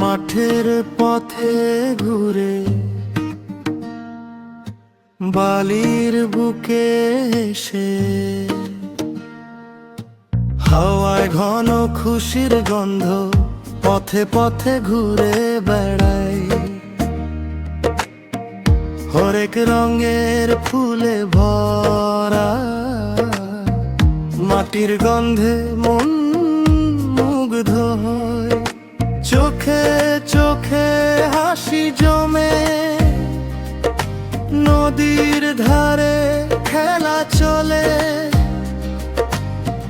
মাঠের পথে ঘুরে বালির বুকে এসে হাওয়ায় ঘন খুশির গন্ধ পথে পথে ঘুরে বেড়াই। হরেক রঙের ফুলে ভরা মাটির গন্ধে মন মুগ্ধ হয়। চোখে চোখে হাসি জমে। নদীর ধারে খেলা চলে।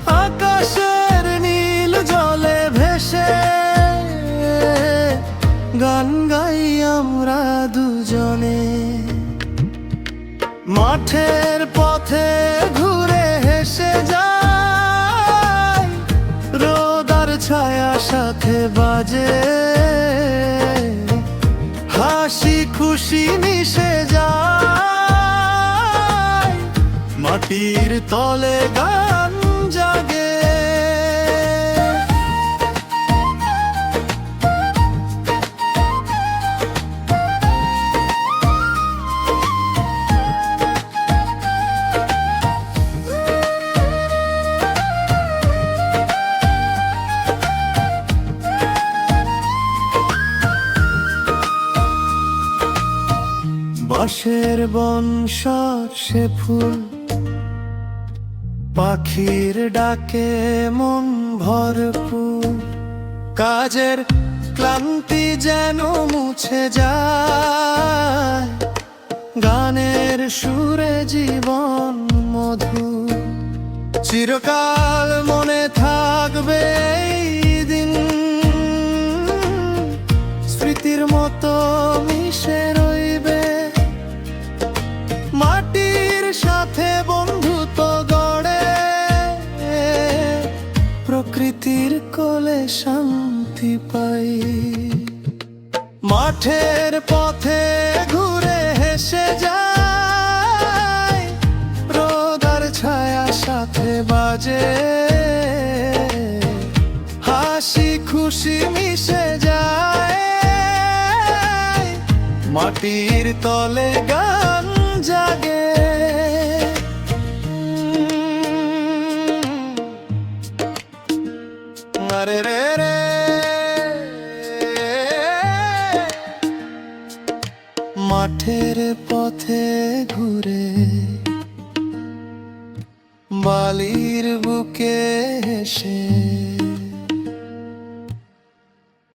আকাশের নীল জলে ভেসে। গান গাই আমরা দুজনে। মাঠের পথে ঘুরে হেসে রোদার ছায়া সাথে বাজে। হাসি খুশি মিশে যায়। মাটির তলে গান বাঁশের বন সে ফুল। পাখির ডাকে মন ভরপুর। কাজের ক্লান্তি যেন মুছে যায়। গানের সুরে জীবন মধু চিরকাল মনে থাকবে দিন। স্মৃতির মতো শান্তি পাই। মাঠের পথে ঘুরে হেসে যায় রোদার ছায়া সাথে বাজে। হাসি খুশি মিশে যায়। মাটির তলে গান জাগে। আরে রে রে। মাঠের পথে ঘুরে বালির বুকে এসে